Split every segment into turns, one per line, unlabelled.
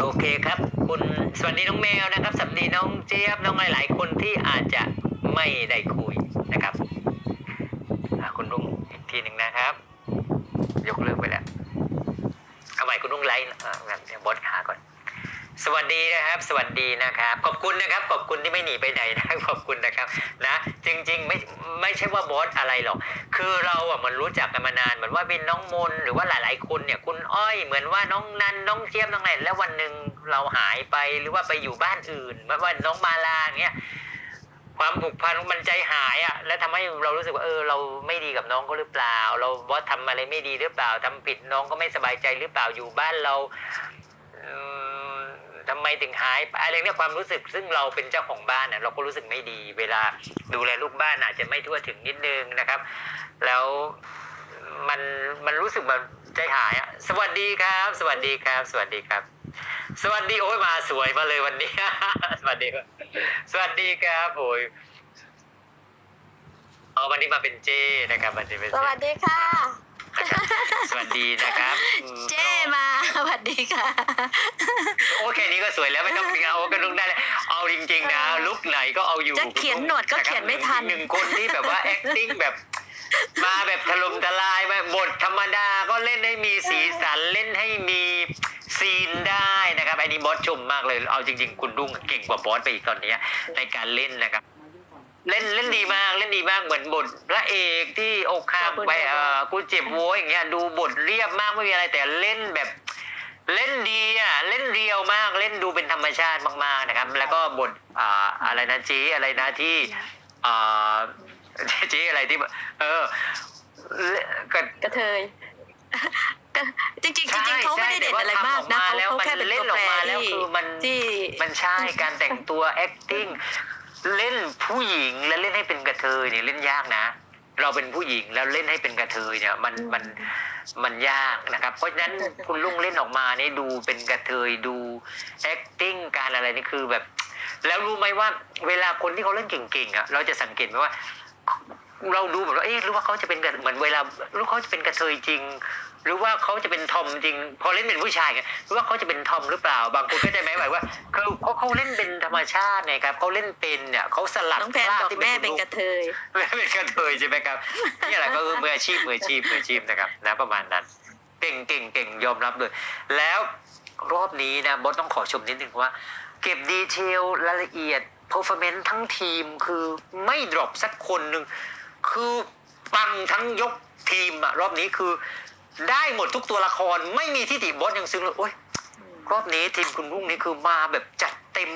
โอเคครับ คุณสวัสดีน้องแมวนะครับสวัสดีน้องเจี๊ยบน้องหลาย ๆ คนที่อาจจะไม่ได้คุยนะครับคุณรุ่งอีกทีหนึ่งนะครับ ยกเลิกไปแล้วเอาใหม่คุณรุ่งไลน์อะงั้นเดี๋ยบอสขาก่อน สวัสดีนะครับ สวัสดีนะครับ ขอบคุณนะครับ ขอบคุณที่ไม่หนีไปไหนนะขอบคุณนะครับนะจริงๆไม่ไม่ใช่ว่าบอสอะไรหรอก คือเราอะมันรู้จักกันมานานเหมือนว่าเป็นน้องมนหรือว่าหลายๆคนเนี่ยคุณอ้อยเหมือนว่าน้องนันน้องเจี๊ยบน้องอะไรแล้ววันหนึ่งเราหายไปหรือว่าไปอยู่บ้านอื่นเหมือนว่าน้องมาลาอย่างเงี้ยความผูกพันมันใจหายอะ แล้วทำให้เรารู้สึกว่าเออเราไม่ดีกับน้องก็หรือเปล่า เราบอสทำอะไรไม่ดีหรือเปล่าทำผิดน้องก็ไม่สบายใจหรือเปล่าอยู่บ้านเราอืม ทำไมถึงหายไปอะไรเนี่ยความรู้สึกซึ่งเราเป็นเจ้าของบ้านน่ะเราก็รู้สึกไม่ดี เวลาดูแลลูกบ้านอาจจะไม่ทั่วถึงนิดนึงนะครับ แล้วมันมันรู้สึกแบบใจหายอะสวัสดีครับ สวัสดีครับ สวัสดีครับ สวัสดีโอ้ยมาสวยมาเลยวันนี้ สวัสดีครับสวัสดีครับโอ้ยอ๋อวันนี้มาเป็นเจนะครับวันนี้เป็น
สวัสดีค่ะ
สวัสดีนะครับ
ดีค่ะ
โอเคนี้ก็สวยแล้วไม่ต้องเอากระดุงได้เลยเอาจริงๆนะ ลุกไหนก็เอาอยู่
จะเขียนหนวดก็เขียนไม่ทัน
หนึ่งคนที่แบบว่า acting แบบมาแบบถล่มทลายมาบทธรรมดาก็เล่นให้มีสีสันเล่นให้มีซีนได้นะครับอันนี้บอสชมมากเลย เอาจริง ๆ คุณดุ้งเก่งกว่าบอสไปอีกตอนเนี้ยในการเล่นนะครับ เล่นเล่นดีมากเล่นดีมากเหมือนบทพระเอกที่อกหักไปเออกูเจ็บโว้ยอย่างเงี้ยดูบทเรียบมากไม่มีอะไรแต่เล่นแบบ เล่นดีอะเล่นเรียวมากเล่นดูเป็นธรรมชาติมากๆนะครับ แล้วก็บทอ่าอะไรนะจีอะไรนะที่อ่าจีอะไรที่ เออก็
กระเทยจริงๆจริง
ใช่
ๆเขาไม่ได้เด่นอะไรมากนะ
ใช่
เขา
แต่ว่าทำออกมาแล้ว
เขาแค่เป็น
มันเล่น
ตัว
ออก
แปร
มาแล้ว
ที่
คือมัน
ที่
มันใช่การแต่งตัว acting เล่นผู้หญิงแล้วเล่นให้เป็นกระเทยเนี่ยเล่นยากนะ เราเป็นผู้หญิงแล้วเล่นให้เป็นกระเทยเนี่ยมันมันมันยากนะครับ เพราะฉะนั้นคุณลุงเล่นออกมานี่ดูเป็นกระเทยดู acting การอะไรนี่คือแบบ แล้วรู้ไหมว่า เวลาคนที่เขาเล่นเก่งๆอะเราจะสังเกตไหมว่า เราดูเหมือนว่าเอ๊ะหรือว่าเขาจะเป็นกระเหมือนเวลาหรือเขาจะเป็นกระเทยจริง หรือว่าเขาจะเป็นทอมจริง พอเล่นเป็นผู้ชายไงหรือว่าเขาจะเป็นทอมหรือเปล่า บางคนก็จะไหมแบบว่าคือเขาเขาเล่นเป็นธรรมชาติไงครับเขาเล่นเป็นเนี่ยเขาสลัด
น้องแพน
ครา
บอก
ที่
แม่เป็นกระเทย
แม่เป็นกระเทยใช่ไหมครับนี่แหละก็คือมืออาชีพมืออาชีพมืออาชีพนะครับนะประมาณนั้นเก่งเก่งเก่งยอมรับเลย แล้วรอบนี้นะบอสต้องขอชมนิดนึงว่า เก็บดีเทลรายละเอียด performance ทั้งทีมคือไม่ดรอปสักคนหนึ่ง คือปังทั้งยกทีมอะรอบนี้คือได้หมดทุกตัวละครไม่มีที่ติบอสยังซึ้งเลยโอ๊ยรอบนี้ทีมคุณรุ่งนี้คือมาแบบจัดเต็ม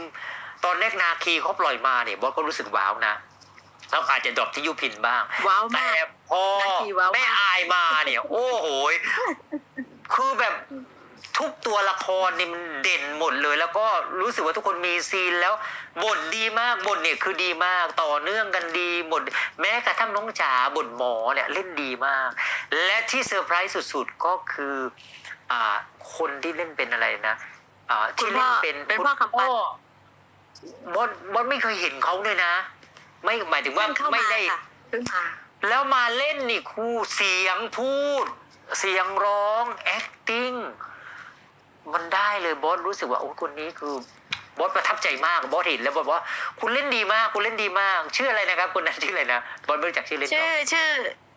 ตอนแรกนาคีเขาปล่อยมาเนี่ยบอสก็รู้สึกว้าวนะแล้วอาจจะดรอปที่ยุพินบ้าง
ว้าว
แต่
มาก
พอ
นาคีว้าวมาก
แม่อายมาเนี่ย โอ้โหยคือแบบ ทุกตัวละครนี่มันเด่นหมดเลย แล้วก็รู้สึกว่าทุกคนมีซีนแล้วบทดีมากบทเนี่ยคือดีมากต่อเนื่องกันดีบทแม้กระทั่งน้องจ๋าบทหมอเนี่ยเล่นดีมาก และที่เซอร์ไพรส์สุดๆก็คืออ่าคนที่เล่นเป็นอะไรนะอ่า
คุ
ที่
ณพ่
เล่
อน
เป็น
เป็นพ่อคำปัน
บอสบอสไม่เคยเห็นเขาเลยนะ ไม่หมายถึงว่า
เพิ่งเข้า
ไม่
มา
ได้
ค่ะเพิ่งมา
แล้วมาเล่นนี่ครูเสียงพูด เสียงร้อง acting มันได้เลยบอสรู้สึกว่าโอ้คนนี้คือบอสประทับใจมากบอสเห็นแล้วบอสบอกว่าคุณเล่นดีมากคุณเล่นดีมากชื่ออะไรนะครับคนนั้นชื่ออะไรนะบอสไม่รู้จักชื่อเล่น
ชื่อ
เขา
ชื่อ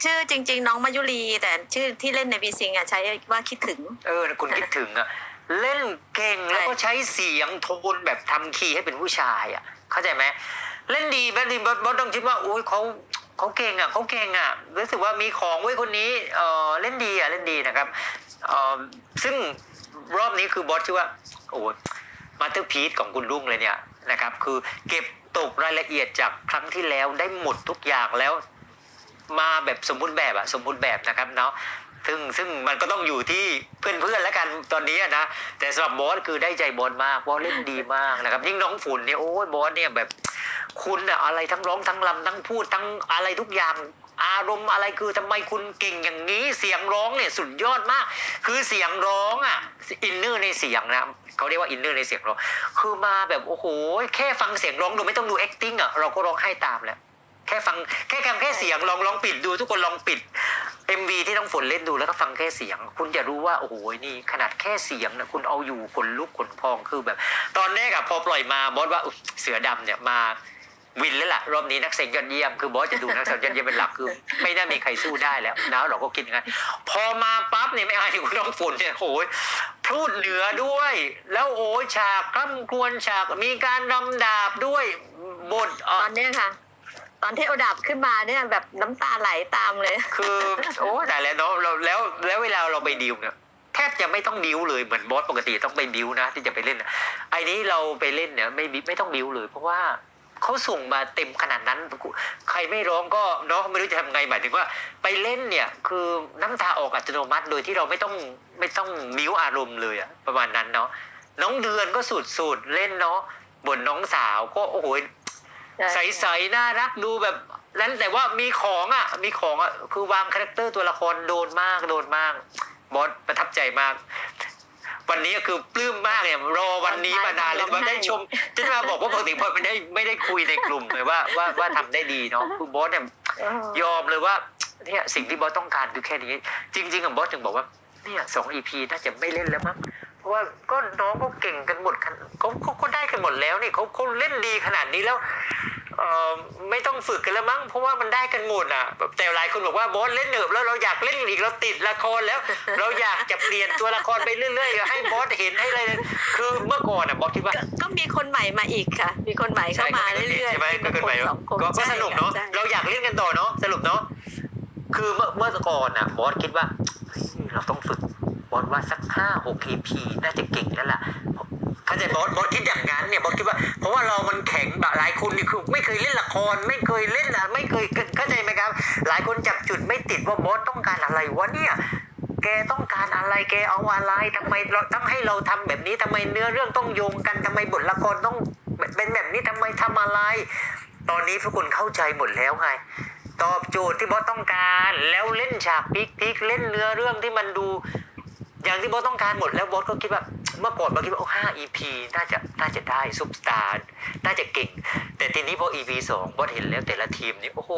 ชื่อจริง ๆ น้องมายุรีแต่ชื่อที่เล่นในบีซิงอะใช้ว่าคิดถึง
เออคุณคิดถึงอะเล่นเก่งแล้วก็ใช้เสียงโทนแบบทำคีย์ให้เป็นผู้ชายอะเข้าใจไหมเล่นดีแบบดีบอสบอสต้องคิดว่าโอ้ยเขาเขาเก่งอะเขาเก่งอะรู้สึกว่ามีของไว้ยคนนี้เออเล่นดีอะเล่นดีนะครับเออซึ่ง รอบนี้คือบอสชื่อว่าโอ้มาสเตอร์พีซของคุณลุงเลยเนี่ยนะครับ คือเก็บตกรายละเอียดจากครั้งที่แล้วได้หมดทุกอย่างแล้ว มาแบบสมบูรณ์แบบอะสมบูรณ์แบบนะครับเนาะซึ่งซึ่งมันก็ต้องอยู่ที่เพื่อนๆแล้วกันตอนนี้นะ แต่สำหรับบอสคือได้ใจบอสมากบอสเล่นดีมากนะครับ ยิ่งน้องฝุ่นเนี่ยโอ้ยบอสเนี่ยแบบคุณอะอะไรทั้งร้องทั้งรำทั้งพูดทั้งอะไรทุกอย่าง อารมณ์อะไรคือทำไมคุณเก่งอย่างนี้เสียงร้องเนี่ยสุดยอดมาก คือเสียงร้องอะอินเนอร์ในเสียงนะเขาเรียกว่าอินเนอร์ในเสียงร้องคือมาแบบโอ้โหแค่ฟังเสียงร้องโดยไม่ต้องดู acting อะเราก็ร้องไห้ตามแล้วแค่ฟังแค่คำแค่เสียงลองลองปิดดูทุกคนลองปิด MV ที่ต้องฝนเล่นดูแล้วก็ฟังแค่เสียง คุณจะรู้ว่าโอ้โหนี่ขนาดแค่เสียงนะคุณเอาอยู่ขนลุกขนพองคือแบบ ตอนแรกอะพอปล่อยมาบอสว่าเสือดำเนี่ยมา วินแล้วล่ะรอบนี้นักแสดงยอดเยี่ยมคือบอสจะดูนักแสดงยอดเยี่ยมเป็นหลักคือ ไม่น่ามีใครสู้ได้แล้วนะเราก็คิดอย่างนั้นพอมาปั๊บเนี่ยไม่อายคุณน้องฝนเนี่ยโอ้ยพูดเหนือด้วย แล้วโอ้ยฉากคร่ำครวญฉากมีการรำดาบด้วยบทเอ่
ต
อ
อนเนี้ยค่ะตอนที่เอาดับขึ้นมาเนี่ยแบบน้ำตาไหลตามเลย
คือโอ้แต่แล้วเนาะเราแล้วแล้วเวลาเราไปดิวเนี่ยแทบจะไม่ต้องดิวเลยเหมือนบอสปกติต้องไปดิวนะที่จะไปเล่นน่ะไอ้นี้เราไปเล่นเนี่ยไม่บิไม่ต้องดิวเลย เพราะว่า เขาส่งมาเต็มขนาดนั้น ใครไม่ร้องก็เนาะไม่รู้จะทำไงหมายถึงว่า ไปเล่นเนี่ยคือน้ำตาออกอัตโนมัติ โดยที่เราไม่ต้องไม่ต้องบิวอารมณ์เลยอะประมาณนั้นเนาะน้องเดือนก็สุดสุดๆเล่นเนาะบนน้องสาวก็โอ้โหใสๆน่ารักดูแบบนั้นแต่ว่ามีของอะ มีของอะคือวางคาแรคเตอร์ตัวละครโดนมากโดนมากบอสประทับใจมาก วันนี้ก็คือปลื้มมากเนี่ยรอวันนี้มานานเลยว่าได้ชมจะมาบอกว่าปกติบอสไม่ได้ไม่ได้คุยในกลุ่มเลยว่าว่าว่าทำได้ดีเนาะคือบอสเนี่ย
เออย
อมเลยว่าเนี่ยสิ่งที่บอสต้องการคือแค่นี้ จริงๆกับบอสถึงบอกว่าเนี่ยสองอีพีน่าจะไม่เล่นแล้วมั้งเพราะว่าก็น้องก็เก่งกันหมดกันเขาเขาก็ได้กันหมดแล้วนี่เขาเขาเล่นดีขนาดนี้แล้ว เออไม่ต้องฝึกกันแล้วมั้งเพราะว่ามันได้กันหมดอะแบบแต่หลายคนบอกว่าบอสเล่นเหนือบแล้วเราอยากเล่นอีกเราติดละครแล้ว เราอยากจะเปลี่ยนตัวละครไปเรื่อยๆให้บอสเห็นให้อะไรคือเมื่อก่อนอะบอสคิดว่า
ก็ก็มีคนใหม่มาอีกค่ะ มีคนใหม่เข้ามาเรื่อยๆ
ใช่ไหมก็เกินไป
สองคน
ก็ก็
ใช่
สนุกเนาะ
ใช่
เราอยากเล่นกันต่อเนาะสรุปเนาะคือเมื่อเมื่อก่อนอะบอสคิดว่าเฮ้ยเราต้องฝึกบอสว่าสักห้าหก EP น่าจะเก่งแล้วล่ะ เข้าใจบอสบอสคิดอย่างนั้นเนี่ยบอสคิดว่า เพราะว่าเรามันแข็งแบบหลายคนนี่คือไม่เคยเล่นละคร ไม่เคยเล่นอะไม่เคยเข้าใจไหมครับ หลายคนจับจุดไม่ติดว่าบอสต้องการอะไรวะเนี่ยแกต้องการอะไรแกเอาอะไรทำไมเราต้องให้เราทำแบบนี้ทำไมเนื้อเรื่องต้องโยงกันทำไมบทละครต้องเป็นแบบนี้ทำไมทำอะไร ตอนนี้ทุกคนเข้าใจหมดแล้วไงตอบโจทย์ที่บอสต้องการแล้วเล่นฉากพลิกพลิกเล่นเนื้อเรื่องที่มันดู อย่างที่บอสต้องการหมดแล้วบอสก็คิดว่า เมื่อก่อนบอสคิดว่าโอ้ห้า EP น่าจะน่าจะได้ซุปสตาร์น่าจะเก่ง แต่ทีนี้พอ EP สองบอสเห็นแล้วแต่ละทีมนี่โอ้โห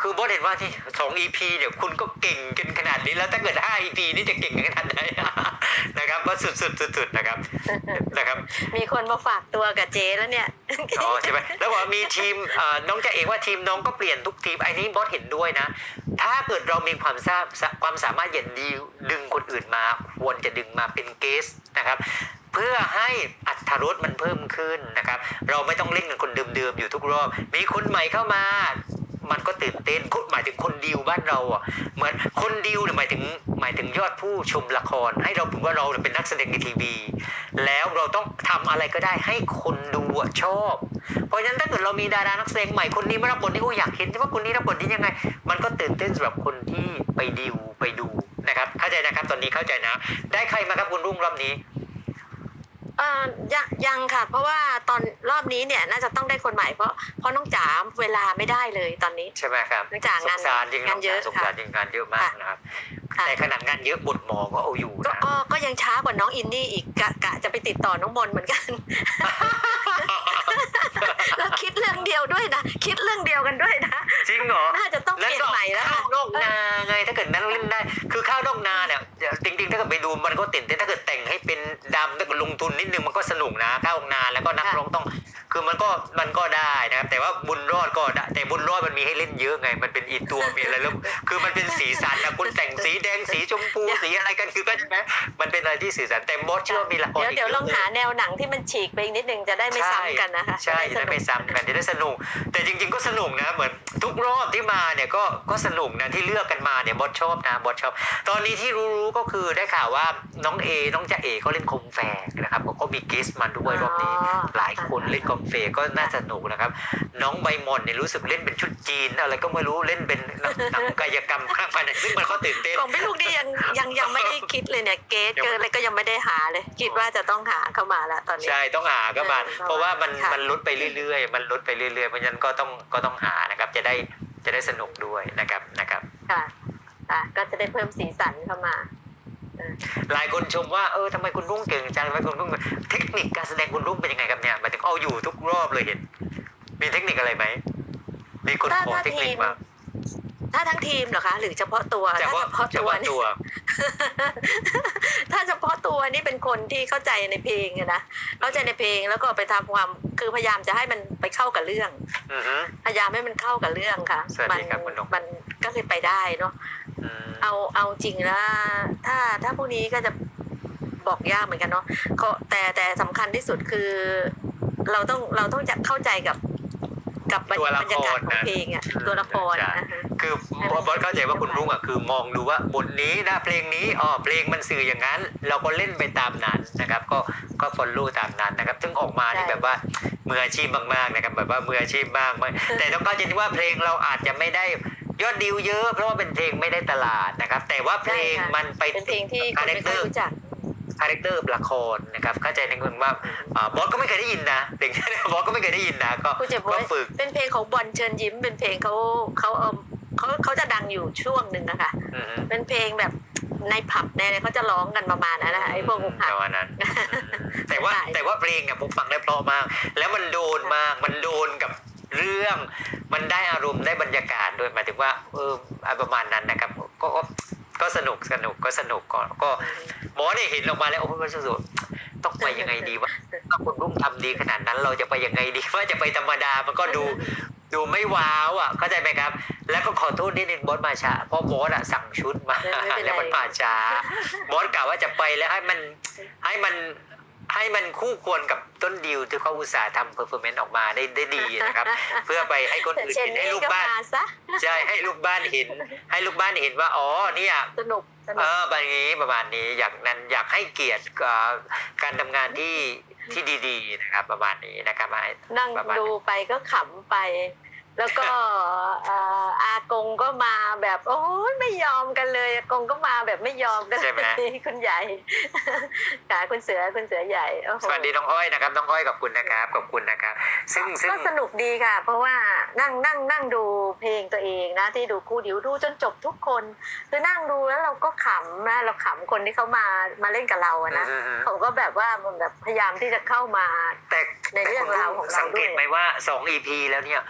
คือบอสเห็นว่าที่สอง EP เนี่ยคุณก็เก่งกันขนาดนี้แล้วถ้าเกิดห้า EP นี่จะเก่งกันขนาดไหนนะครับว่าสุดสุดสุดสุดๆนะครับนะครับ
มีคนมาฝากตัวกับเจแล้วเนี่ย
อ๋อใช่ไหมแล้วบอกว่ามีทีมเอ่อน้องจะเอกว่าทีมน้องก็เปลี่ยนทุกทีมไอ้นี้บอสเห็นด้วยนะ ถ้าเกิดเรามีความทราบความสามารถอย่างดีดึงคนอื่นมาควรจะดึงมาเป็นเกสนะครับเพื่อให้อัตรสมันเพิ่มขึ้นนะครับ เราไม่ต้องเล่นกับคนเดิมๆอยู่ทุกรอบ มีคนใหม่เข้ามา มันก็ตื่นเต้นคนหมายถึงคนดิวบ้านเราอะเหมือนคนดิวเนี่ยหมายถึงหมายถึงยอดผู้ชมละคร ให้เราผมว่าเราเป็นนักแสดงในทีวี แล้วเราต้องทำอะไรก็ได้ให้คนดูชอบ เพราะฉะนั้นถ้าเกิดเรามีดารานักแสดงใหม่คนนี้มารับบทนี้โอ้อยากเห็นว่าคนนี้รับบทนี้ยังไง มันก็ตื่นเต้นสำหรับคนที่ไปดิวไปดูนะครับ เข้าใจนะครับตอนนี้เข้าใจนะ ได้ใครมาครับคุณรุ่งรอบนี้
อ่อยังยังค่ะ เพราะว่าตอนรอบนี้เนี่ยน่าจะต้องได้คนใหม่เพราะเพราะน้องจ๋าเวลาไม่ได้เลยตอนนี้
ใช่ไหมครับ
เนื่องจากงาน
สงสารจริง
งานเยอะ
สงสาร
ค่ะ
จริงงานเยอะมากนะครับ
ค่ะ
แต่ขนาดงานเยอะบทหมอก็เอาอยู่
ก็
นะ
ก็ก็ยังช้ากว่าน้องอินนี่อีกกะกะจะไปติดต่อน้องมนต์เหมือนกัน แล้วคิดเรื่องเดียวด้วยนะคิดเรื่องเดียวกันด้วยนะ
จริงเหรอ
น่าจะต้องเปลี่ยนใหม่แล้ว
ข้า
ค่ะ
วนอกนาไงถ้าเกิดนั้นเล่นได้ คือข้าวนอกนาเนี่ยจริงๆถ้าเกิดไปดูมันก็ตื่นเต้น ถ้าเกิดแต่งให้เป็นดำถ้าเกิดลงทุนนิดนึงมันก็สนุกนะข้าวนอกนาแล้วก็นักร้องต้องคือ มันก็มันก็ได้นะครับ แต่ว่าบุญรอดก็ได้แต่บุญรอดมันมีให้เล่นเยอะไง มันเป็นอีตัวมีอะไรแล้วคือมันเป็นสีสันนะคุณแต่งสีแดงสีชมพูสีอะไรกันคือก็ใช่ไหมมันเป็นอะไรที่สีสันแต่บอสเชื่อว่ามีละคร
เดี๋ยว
อีก
เดี๋ยว
อะ
ลองหาแนวหนังที่มันฉีกไปอีกนิดนึงจะได้ไม่ซ้ำกันนะคะ
ใช่
จะ
จะ
ได้
ได้
สนุ
ไม่
ก
ซ้ำกันจะได้สนุก แต่จริง ๆ ก็สนุกนะเหมือนทุกรอบที่มาเนี่ยก็ก็สนุกนะที่เลือกกันมาเนี่ยบอสชอบนะบอสชอบ ตอนนี้ที่รู้ๆก็คือได้ข่าวว่าน้องเอน้องจะเอเขาเล่นคมแฝกนะครับเขาก็มีเกสมาด้วยรอบนี้
อ๋อ
หลายคนเล่นคอมเฟก็น่าสนุกนะครับ น้องใบหมอนเนี่ยรู้สึกเล่นเป็นชุดจีน อะไรก็ไม่รู้เล่นเป็นหนังหนังกายกรรมข้างภายในซึ่งมันก็ตื่นเต้น
ของพี่ลูกนี่ยังยังยังไม่ได้คิดเลยเนี่ยเกสเกินอะไรก็ยังไม่ได้หาเลย คิดว่าจะต้องหาเข้ามาแล้วตอนนี้
ใช่ต้องหาก็มา
เออ
เพราะว่ามัน
ค่ะ
มันลดไปเรื่อยๆ มันลดไปเรื่อยๆเพราะฉะนั้นก็ต้องก็ต้องหานะครับ จะได้จะได้สนุกด้วยนะครับนะครับ
ค่ะอะก็จะได้เพิ่มสีสันเข้ามา
หลายคนชมว่าเออทำไมคุณรุ่งเก่งจังทำไมคุณรุ่งเทคนิคการแสดงคุณรุ่งเป็นยังไงครับเนี่ยหมายถึง เอาอยู่ทุกรอบเลยเห็น มีเทคนิคอะไรไหม มีคน
ถ้า
ขอ
ถ้า
เทคนิค
ทีม
มา
ถ้าทั้งทีมเหรอคะ หรือเฉพาะตัว
เฉ
ถ้า
พาะ
เฉพาะ
เฉ
ตัว
พาะ
นี่
ตัว
ถ้าเฉพาะตัวนี่เป็นคนที่เข้าใจในเพลงอะนะเข้าใจในเพลงแล้วก็ไปทำความคือพยายามจะให้มันไปเข้ากับเรื่อง
อือฮึ
พยายามให้มันเข้ากับเรื่องค่ะ
สวัส
มั
ดีครับคุณนก
มันก็เลยไปได้เนาะ
อืม
เอาเอาจริงนะถ้าถ้าพวกนี้ก็จะบอกยากเหมือนกันเนาะก็แต่แต่สำคัญที่สุดคือ เราต้องเราต้องจะเข้าใจกับ กับบรร
ตัวละ
บรรยากาศ
คร
ของ
นะ
เพลงอะ
อืม
ตัวละคร
ใช่
นะคะ
คือบอสเข้าใจว่าคุณรุ่งอะคือมองดูว่าบทนี้นะเพลงนี้อ๋อเพลงมันสื่ออย่างนั้น เราก็เล่นไปตามนั้นนะครับ ก็ก็ฟอลโล่ตามนั้นนะครับ ซึ่งออกมาที่แบบว่ามืออาชีพมากๆนะครับแบบว่ามืออาชีพมากมากแต่ต้องเข้าใจว่าเพลงเราอาจจะไม่ได้ยอดดิวเยอะ เพราะว่าเป็นเพลงไม่ได้ตลาดนะครับ แต่ว่าเพลง
ใช่ค่ะ
มันไป
เป็นเพลงที่ค
คานแร
ไม่
คเต
ค่
อ
อย
ร์
รู้จัก
คาแรคเตอร์ละครนะครับเข้าใจในเมืองว่าอ่าบอสก็ไม่เคยได้ยินนะเพลงบอสก็ไม่เคยได้ยินนะก็
คุณเจ็บ
ก็
ไว้
ฝึก
เป็นเพลงของบอลเชิญยิ้ม เป็นเพลงเขาเขาเอมเขาเขาจะดังอยู่ช่วงหนึ่งนะคะ
อือฮึ
เป็นเพลงแบบในผับในอะไรเขาจะร้องกันประมาณนั้นนะคะไอ้พวกอกหัก
ประมาณนั้น แต่ว่า
ใช่
แต่ว่าเพลงเนี่ยผมฟังได้เพราะมาก แล้วมันโดนมากมันโดนกับเรื่อง มันได้อารมณ์ได้บรรยากาศด้วยหมายถึงว่าเอออะไรประมาณนั้นนะครับ ก็ ก็ก็สนุกสนุกก็สนุกก็ก็หมอเนี่ยเห็นออกมาแล้วโอ้โหมันสุดๆต้องไปยังไงดีวะถ้าคุณรุ่งทำดีขนาดนั้น เราจะไปยังไงดีว่าจะไปธรรมดามันก็ดูดูไม่ว้าวอะเข้าใจไหมครับ แล้วก็ขอโทษนิดนึงบอสมาช้าเพราะบอสอะสั่งชุดมา
ไม่เป็นไร
แล้วมันมาช้าบอสกล่าวว่าจะไปแล้วให้มันให้มันให้มันคู่ควรกับต้นดิวที่เขาอุตส่าห์ทำเพอร์ฟอร์แมนซ์ออกมาได้ได้ดีนะครับ เพื่อไปให้คนอื่น
เชน
เห็นให้
นี่
ลูก
ก็
บ้าน
มาซะ
ใช่ให้ลูกบ้านเห็น ให้ลูกบ้านเห็นว่าอ๋อเนี่ย
สนุกสนุ
เอกอแบบนี้ประมาณนี้อยากนั้นอยากให้เกียรติเอ่อการทำงานที่ที่ดี ๆ นะครับ ประมาณนี้นะครับให้
นั่ง
ประมาณ
ดูไปก็ขำไป แล้วก็เอ่ออากงก็มาแบบโอ้ยไม่ยอมกันเลยอากงก็มาแบบไม่ยอมกัน
ใช่ไหม
คุณใหญ่ค่ะคุณเสือคุณเสือใหญ่โอ้โห
สวัสดีน้องอ้อยนะครับน้องอ้อยขอบคุณนะครับขอบคุณนะครับ ซึ่งซึ่ง
ก็สนุกดีค่ะ เพราะว่านั่งนั่งนั่งดูเพลงตัวเองนะ ที่ดูครูดิวดูจนจบทุกคนคือนั่งดูแล้วเราก็ขำนะเราขำคนที่เขามามาเล่นกับเราอะนะ
อืมอืม
เขาก็แบบว่ามันแบบพยายามที่จะเข้ามา
แต่
ในเรื่องราวของเรา
สังเกต
ด้วย
ไหมว่าสองอีพีแล้วเนี่ย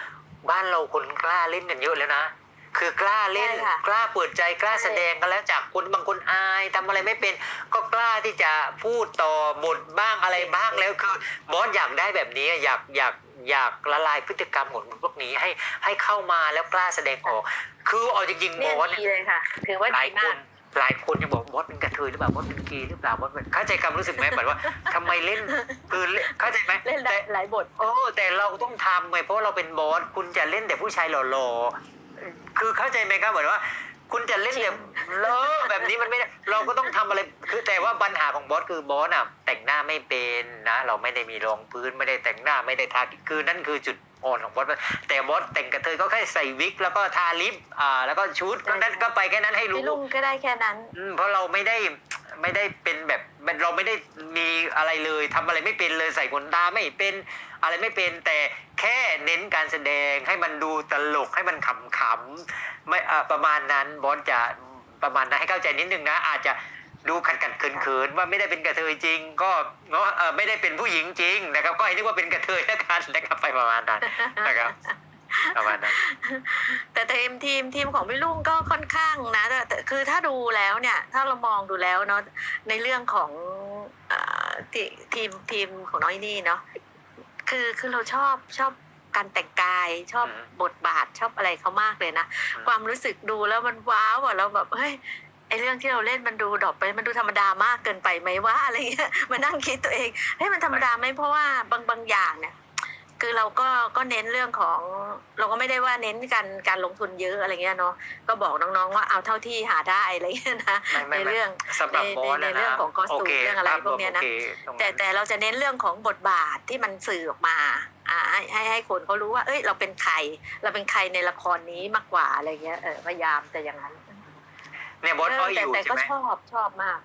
บ้านเราคนกล้าเล่นกันเยอะแล้วนะ คือกล้าเล่น
ใช่ค่ะ
กล้าเปิดใจกล้า
ใช่
แสดงกันแล้วจากคนบางคนอายทำอะไรไม่เป็น ก็กล้าที่จะพูดต่อบทบ้างอะไรบ้างแล้วคือบอสอยากได้แบบนี้อยากอยากอยากละลายพฤติกรรมของพวกนี้ให้ให้เข้ามาแล้วกล้าแสดงออก คือเอาจริงๆบ
เนี่ย
อส
ดี
เนี่ย
เลยค่ะ ถือว่า
หลา
ดี
ยค
มาก
น หลายคนยังบอกบอสเป็นกระเทยหรือเปล่าบอสเป็นเกย์หรือเปล่าบอสเป็นเข้าใจความรู้สึกไหมแบบว่าทำไมเล่นคือเล่นเข้าใจไหม
เล่น
แต่
หลายบท
โอ้แต่เราต้องทำไงเพราะเราเป็นบอสคุณจะเล่นแต่ผู้ชายหล่อๆคือเข้าใจไหมครับเหมือนว่า คุณจะเล่นแบบเลอะแบบนี้มันไม่ได้เราก็ต้องทำอะไรคือแต่ว่าปัญหาของบอสคือบอสอะแต่งหน้าไม่เป็นนะ เราไม่ได้มีรองพื้นไม่ได้แต่งหน้าไม่ได้ทาคือนั่นคือจุด อ่อนของบอสแต่บอสแต่งกระเทยก็แค่ใส่วิก แล้วก็ทาลิปอ่าแล้วก็ชุดก็นั้นก็ไปแค่นั้นให้รู้
พี่ลุงก็ได้แค่นั้น
อืมเพราะเราไม่ได้ไม่ได้เป็นแบบเราไม่ได้มีอะไรเลยทำอะไรไม่เป็นเลยใส่ขนตาไม่เป็นอะไรไม่เป็นแต่แค่เน้นการแสดงให้มันดูตลกให้มันขำๆไม่อ่าประมาณนั้นบอสจะประมาณนั้นให้เข้าใจนิดนึงนะ อาจจะ ดูขัดขัดเขินเขินๆว่าไม่ได้เป็นกระเทยจริง ก็เนาะเอ่อไม่ได้เป็นผู้หญิงจริงนะครับ ก็ให้นึกว่าเป็นกระเทยแล้วกันนะครับไปประมาณนั้นนะครับประมาณนั้น
แต่ทีมทีมทีมของพี่ลุงก็ค่อนข้างนะแต่แต่คือถ้าดูแล้วเนี่ย ถ้าเรามองดูแล้วเนาะในเรื่องของเอ่อทีทีมทีมของน้อยนี่เนาะคือคือเราชอบชอบการแต่งกายชอบ
อืม
บทบาทชอบอะไรเขามากเลยนะ
อืม
ความรู้สึกดูแล้วมันว้าวอะเราแบบเฮ้ย ไอเรื่องที่เราเล่นมันดูดรอปไปมันดูธรรมดามากเกินไปไหมวะอะไรเงี้ยมานั่งคิดตัวเองเฮ้ยมันธรรมดาไหมเพราะว่าบางบางอย่างเนี่ยคือเราก็ก็เน้นเรื่องของเราก็ไม่ได้ว่าเน้นการการลงทุนเยอะอะไรเงี้ยเนาะก็บอกน้องๆว่าเอาเท่าที่หาได้อะไรเงี้ยนะ
ไม่ไม่
ใน
ไม่
เรื่อง
สำหรับบอส
ใน
นะ
ในเรื่อง
นะ
ของคอสตูม
โค
เรื่องอะไร
ภาพ
พวกเนี้ยนะ
โอเคตรง
แต่แต่เราจะเน้นเรื่องของบทบาทที่มันสื่อออกมาอ่าให้ให้ให้คนเขารู้ว่า เอ้ยเราเป็นใคร เราเป็นใครในละครนี้มากกว่าอะไรเงี้ยเออพยายามแต่อย่างนั้น
เนี่ยบอสอ้อย
แต่
อยู่
แต่
ใช่
ก็
ไหม
ชอบชอบมาก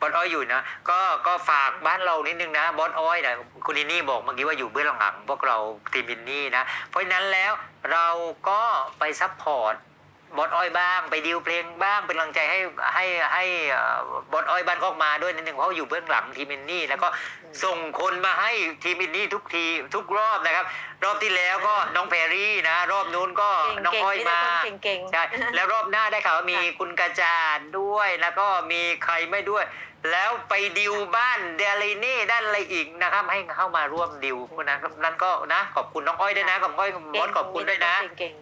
บอสอ้อยอยู่นะก็ก็ฝากบ้านเรานิดนึงนะบอสอ้อยนะคุณอินนี่บอกเมื่อกี้ว่าอยู่เบื้องหลังพวกเราทีมอินนี่นะ เพราะฉะนั้นแล้วเราก็ไปซัพพอร์ต บอสอ้อยบ้าง ไปดิวเพลงบ้างเป็นกำลังใจให้ให้ให้เอ่อบอสอ้อยบ้านกอกมาด้วยนิดนึงเพราะอยู่เบื้องหลังทีมอินนี่ แล้วก็ส่งคนมาให้ทีมอินนี่ทุกทีทุกรอบนะครับ รอบที่แล้วก็น้องแพรรี่นะ รอบนู้นก็น้อง
เก่ง
อ้อย
ๆมีแต่
มา
คนเก่งๆ
ใช่แล้วรอบหน้าได้ข่าวว่ามีคุณกระจานด้วยแล้วก็มีใครไม่ด้วย แล้วไปดิวบ้านเดลินี่ด้านอะไรอีกนะครับ ให้เข้ามาร่วมดิวนะครับนั่นก็นะขอบคุณน้องอ้อยด้วยนะขอบคุณอ้อยบอสขอบคุณด้วยนะ
เก่ง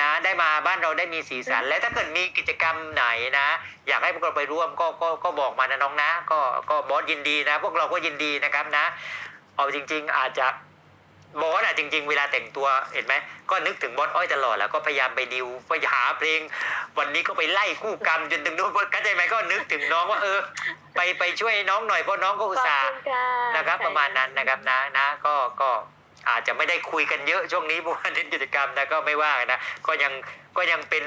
นะได้มาบ้านเราได้มีสีสัน และถ้าเกิดมีกิจกรรมไหนนะ อยากให้พวกเราไปร่วมก็ก็ก็บอกมานะน้องนะ ก็ก็บอสยินดีนะ พวกเราก็ยินดีนะครับนะ เอาจริง ๆ อาจจะบอสอะจริง ๆ เวลาแต่งตัวเห็นไหมก็นึกถึงบอสอ้อยตลอดแล้วก็พยายามไปดิวไปหาเพลง วันนี้ก็ไปไล่คู่กรรมจนถึงนู้นเข้าใจไหมก็นึกถึงน้องว่าเออ ไปไปช่วยน้องหน่อยเพราะน้องก็
ๆ
อุตส่าห์
ขอบณค่ะ
นะครับ ประมาณนั้นนะครับนะนะก็ก็ อาจจะไม่ได้คุยกันเยอะช่วงนี้เพราะว่าเน้นกิจกรรมนะก็ไม่ว่ากันนะก็ยังก็ยังเป็น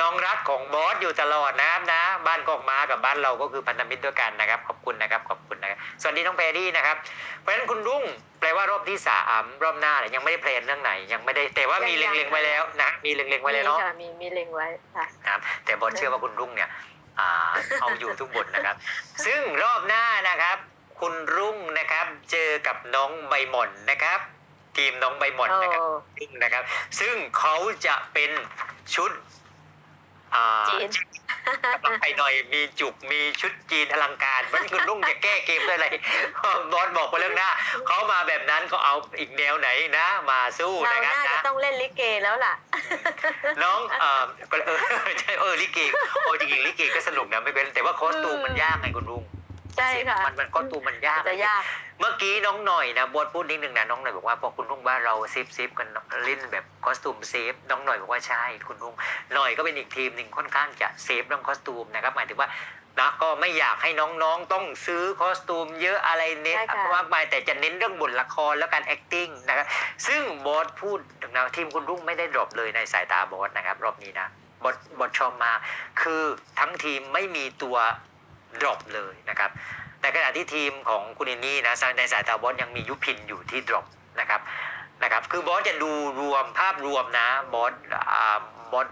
น้องรักของบอสอยู่ตลอดนะครับนะ บ้านกอกม้ากับบ้านเราก็คือพันธมิตรด้วยกันนะครับ ขอบคุณนะครับขอบคุณนะครับสวัสดีน้องแพรรี่นะครับเพราะฉะนั้นคุณรุ่งแปลว่ารอบที่สามรอบหน้าเนี่ยยังไม่ได้แพลนเรื่องไหนยังไม่ได้แต่ว่ามีเล็งๆไว้แล้วนะมีเล็งๆไว้แล้วเนาะ
มีค่ะมีมีเล็งไว้ค่ะ
นะครับแต่บอลเชื่อว่าคุณรุ่งเนี่ยอ่าเอาอยู่ทุกบทนะครับ ซึ่งรอบหน้านะครับ คุณรุ่งนะครับ เจอกับน้องใบหม่อนนะครับ ทีมน้องใบหม่อนนะครับ
โอ้
รุ่งนะครับ ซึ่งเขาจะเป็นชุดอ่า
จีน
กำลังไปหน่อยมีจุกมีชุดจีนอลังการเพราะฉะนั้นคุณรุ่งจะแก้เกมด้วยอะไรบอสบอกไปเรื่องหน้าเขามาแบบนั้นก็เอาอีกแนวไหนนะ มาสู้
เรา
นะครับ
น่าจะ
นะ
ต้องเล่นลิเกแล้วล่ะ
น้องเอ่อก็เลยเออใช่เออลิเกโอ้จริงๆลิเกก็สนุกนะไม่เป็นแต่ว่าคอสตูมมันยากไงคุณลุง
ใช่ค่ะ
มันมันคอสตูมมันยาก
จะยาก
เมื่อกี้น้องหน่อยนะบทพูดนิดนึงนะน้องหน่อยบอกว่าพอคุณลุงว่าเราเซฟเซฟกันเล่นแบบคอสตูมเซฟน้องหน่อยบอกว่าใช่คุณลุงหน่อยก็เป็นอีกทีมหนึ่งค่อนข้างจะเซฟเรื่องคอสตูมนะครับหมายถึงว่านะก็ไม่อยากให้น้องๆ ต้องซื้อคอสตูมเยอะอะไรเน้น
ใช่ค่ะ
มากมายแต่จะเน้นเรื่องบทละครแล้วการ acting นะครับซึ่งบอสพูดนะทีมคุณรุ่งไม่ได้ดรอปเลยในสายตาบอสนะครับ รอบนี้นะบอสบอสชอบมากคือทั้งทีมไม่มีตัว ดรอปเลยนะครับแต่ขณะที่ทีมของคุณเอนนี่นะในสายตาบอสยังมียุพินอยู่ที่ดรอปนะครับนะครับคือบอสจะดูรวมภาพรวมนะบอสอ่าบอส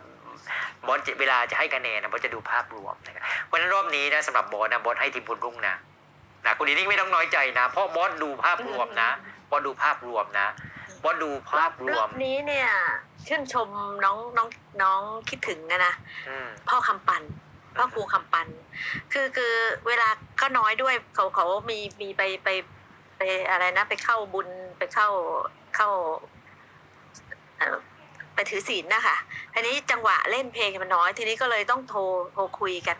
บอสจะเวลาจะให้คะแนนนะบอสจะดูภาพรวมนะครับเพราะฉะนั้นรอบนี้นะสำหรับบอสนะบอสให้ทีมคุณรุ่งนะนะคุณเอนนี่ไม่ต้องน้อยใจนะเพราะบอสดูภาพรวมนะบอสดูภาพรวมนะบอสดูภาพร
ร
ว
อ
ม
บนี้เนี่ยชื่นชมน้องน้องน้องคิดถึงนะนะ
อืม
พ่อคำปัน พ่อครูคำปัน คือคือเวลาก็น้อยด้วยเขาเขามีมีไปไปไปอะไรนะ ไปเข้าบุญไปเข้าเข้าเอ่อไปถือศีลนะคะทีนี้จังหวะเล่นเพลงมันน้อย ทีนี้ก็เลยต้องโทรโทรคุยกัน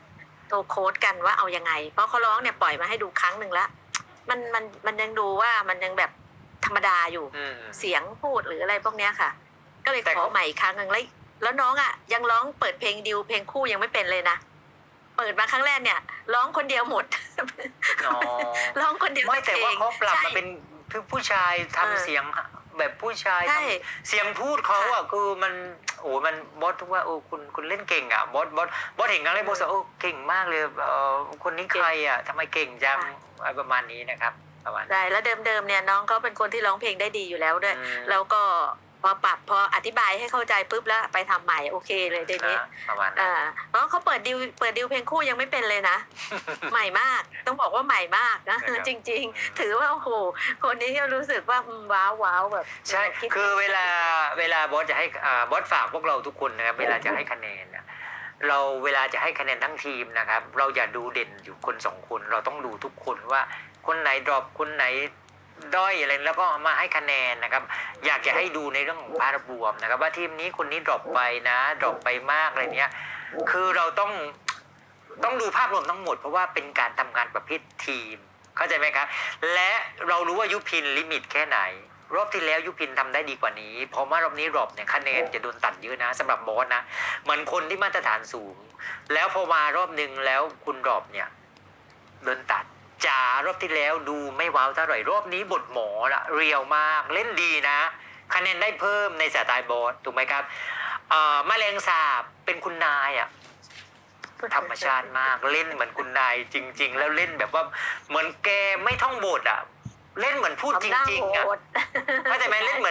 โทรโค้ดกันว่าเอายังไง เพราะเขาร้องเนี่ยปล่อยมาให้ดูครั้งหนึ่งละมันมันมันยังดูว่ามันยังแบบธรรมดาอยู่
อืม
เสียงพูดหรืออะไรพวกเนี้ยค่ะ ก็เลย
แต่
ขอ
เขา
ใหม่อีกครั้งหนึ่งแล้วแล้วน้องอะ ยังร้องเปิดเพลงดิวเพลงคู่ยังไม่เป็นเลยนะ เปิดมาครั้งแรกเนี่ย ร้องคนเดียวหมด
อ๋อ
ร้องคนเดียว
ไม่แต่ว่า
อง
เขาปรับมา
ใช่
เป็นผู้ชายทำ
เออ
เสียงแบบผู้ชาย
ใช่
ทำเสียงพูดเขาอะคือมันโอ้มันบอสทุกว่าโอ้คุณคุณเล่นเก่งอะบอสบอสบอสเห็นครั้งแรกบอสบอกโอ้เก่งมากเลยเออคนนี้ใครอะทำไมเก่งจังอะไรประมาณนี้นะครับ ประมาณนี้
ใช่แล้วเดิมๆเนี่ยน้องเขาเป็นคนที่ร้องเพลงได้ดีอยู่แล้วด้วย
อืม
แล้วก็ พอปรับพออธิบายให้เข้าใจปุ๊บแล้วไปทำใหม่โอเคเลยเดี๋ยวนี้
นะประมาณนั้น
อ่าเพราะเขาเปิดดิวเปิดดิวเพลงคู่ยังไม่เป็นเลยนะ ใหม่มาก ต้องบอกว่าใหม่มากนะ
นะครับ
จริง ๆ ถือว่าโอ้โหคนนี้ที่รู้สึกว่าอืมว้าวว้าวแบบ
ใช่
ด
คือเวลาเวลาบอสจะให้อ่าบอสฝากพวกเราทุกคนนะครับเวลาจะให้คะแนนนะเราเวลาจะให้คะแนนทั้งทีมนะครับ เราอย่าดูเด่นอยู่คนสองคน เราต้องดูทุกคนว่าคนไหนดรอปคนไหน ด้อยอะไรแล้วก็มาให้คะแนนนะครับ อยากจะให้ดูในเรื่องของภาพรวมนะครับ ว่าทีมนี้คนนี้ดรอปไปนะดรอปไปมากอะไรเนี้ย คือเราต้องต้องดูภาพรวมทั้งหมด เพราะว่าเป็นการทำงานประเภททีม เข้าใจไหมครับ และเรารู้ว่ายุพินลิมิตแค่ไหน รอบที่แล้วยุพินทำได้ดีกว่านี้เพราะว่ารอบนี้รอบเนี่ยคะแนนจะโดนตัดเยอะนะสำหรับบอสนะเหมือนคนที่มาตรฐานสูง แล้วพอมารอบหนึ่งแล้วคุณรอบเนี่ยโดนตัด จ๋ารอบที่แล้วดูไม่ว้าวเท่าไหร่รอบนี้บทหมอละเรียวมากเล่นดีนะ คะแนนได้เพิ่มในสายตาบอสถูกไหมครับเอ่อแมลงสาบเป็นคุณนายอะธรรมชาติมากเล่นเหมือนคุณนายจริง ๆ แล้วเล่นแบบว่าเหมือนแกไม่ท่องบทอะเล่นเหมือนพูดจ
ทำหน้า
ริงๆอะ
โหด
เข้าใจไหมเล่นเหมือน